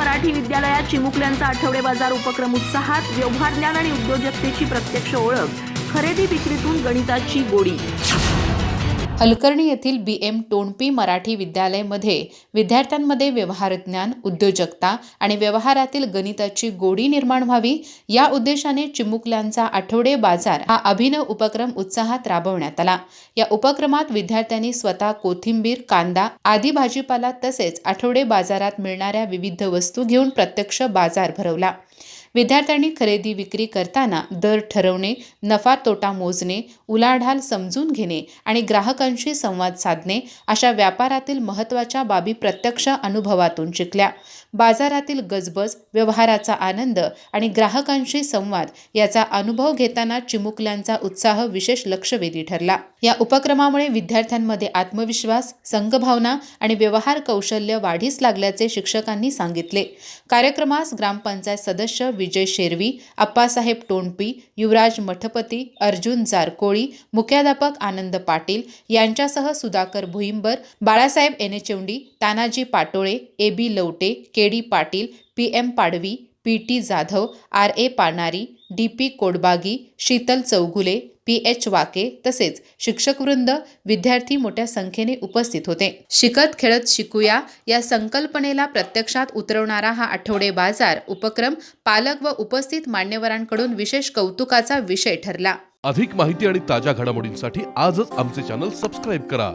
मराठी विद्यालयात चिमुकल्यांचा आठवडे बाजार उपक्रम उत्साहात व्यवहार ज्ञान आणि उद्योजकतेची प्रत्यक्ष ओळख खरेदी विक्रीतून गणिताची गोडी. हलकर्णी येथील बी एम टोणपी मराठी विद्यालयमध्ये विद्यार्थ्यांमध्ये व्यवहारज्ञान उद्योजकता आणि व्यवहारातील गणिताची गोडी निर्माण व्हावी या उद्देशाने चिमुकल्यांचा आठवडे बाजार हा अभिनव उपक्रम उत्साहात राबवण्यात आला. या उपक्रमात विद्यार्थ्यांनी स्वतः कोथिंबीर कांदा आदी भाजीपाला तसेच आठवडे बाजारात मिळणाऱ्या विविध वस्तू घेऊन प्रत्यक्ष बाजार भरवला. विद्यार्थ्यांनी खरेदी विक्री करताना दर ठरवणे नफा तोटा मोजणे उलाढाल समजून घेणे आणि ग्राहकांशी संवाद साधणे अशा व्यापारातील महत्त्वाच्या बाबी प्रत्यक्ष अनुभवातून शिकल्या. बाजारातील गजबज व्यवहाराचा आनंद आणि ग्राहकांशी संवाद याचा अनुभव घेताना चिमुकल्यांचा उत्साह विशेष लक्षवेधी ठरला. या उपक्रमामुळे विद्यार्थ्यांमध्ये आत्मविश्वास संघभावना आणि व्यवहार कौशल्य वाढीस लागल्याचे शिक्षकांनी सांगितले. कार्यक्रमास ग्रामपंचायत सदस्य विजय शेरवी अप्पासाहेब टोणपी युवराज मठपती अर्जुन जारकोळी मुख्याध्यापक आनंद पाटील यांच्यासह Sudhakar Bhuimbar Balasaheb Enechewandi Tanaji Patole A B Lavate K D Patil P M Padvi P T Jadhav R A Panari D P Kodbagi Sheetal Chougule P H Wake तसेच शिक्षकवृंद विद्यार्थी मोठ्या संख्येने उपस्थित होते. शिकत खेळत शिकूया या संकल्पनेला प्रत्यक्षात उतरवणारा हा आठवडे बाजार उपक्रम पालक व उपस्थित मान्यवरांकडून विशेष कौतुकाचा विषय ठरला. अधिक माहिती आणि ताज्या घडामोडींसाठी आजच आमचे चॅनल सबस्क्राईब करा.